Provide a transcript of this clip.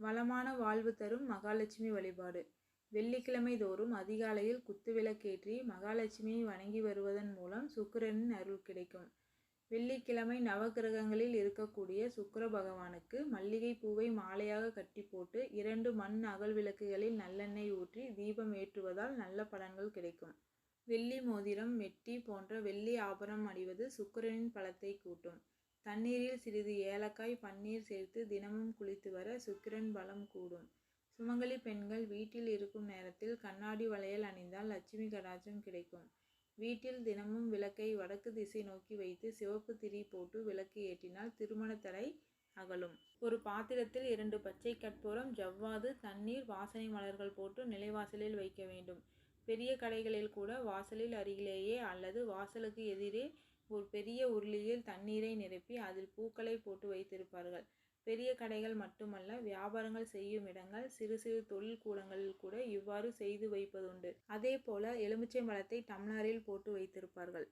வளமான வாழ்வு தரும் மகாலட்சுமி வழிபாடு. வெள்ளிக்கிழமை தோறும் அதிகாலையில் குத்துவிளக்கேற்றி மகாலட்சுமியை வணங்கி வருவதன் மூலம் சுக்கிரனின் அருள் கிடைக்கும். வெள்ளிக்கிழமை நவகிரகங்களில் இருக்கக்கூடிய சுக்கர பகவானுக்கு மல்லிகை பூவை மாலையாக கட்டி போட்டு இரண்டு மண் அகல் விளக்குகளில் நல்லெண்ணெய் ஊற்றி தீபம் ஏற்றுவதால் நல்ல பலன்கள் கிடைக்கும். வெள்ளி மோதிரம் மெட்டி போன்ற வெள்ளி ஆபரணம் அணிவது சுக்கிரனின் பலத்தை கூட்டும். தண்ணீரில் சிறிது ஏலக்காய் பன்னீர் சேர்த்து தினமும் குளித்து வர சுக்கிரன் பலம் கூடும். சுமங்கலி பெண்கள் வீட்டில் இருக்கும் நேரத்தில் கண்ணாடி வளையல் அணிந்தால் லட்சுமி கடாட்சம் கிடைக்கும். வீட்டில் தினமும் விளக்கை வடக்கு திசை நோக்கி வைத்து சிவப்பு திரி போட்டு விளக்கு ஏற்றினால் திருமண தடை அகலும். ஒரு பாத்திரத்தில் இரண்டு பச்சை கற்பூரம் ஜவ்வாது தண்ணீர் வாசனை மலர்கள் போட்டு நிலைவாசலில் வைக்க வேண்டும். பெரிய கடைகளில் கூட வாசலில் அருகிலேயே அல்லது வாசலுக்கு எதிரே ஒரு பெரிய உருளியில் தண்ணீரை நிரப்பி அதில் பூக்களை போட்டு வைத்திருப்பார்கள். பெரிய கடைகள் மட்டுமல்ல வியாபாரங்கள் செய்யும் இடங்கள் சிறு சிறு தொழில் கூடங்களில் கூட இவ்வாறு செய்து வைப்பதுண்டு. அதே போல எலுமிச்சை பழத்தை டம்ளரில் போட்டு வைத்திருப்பார்கள்.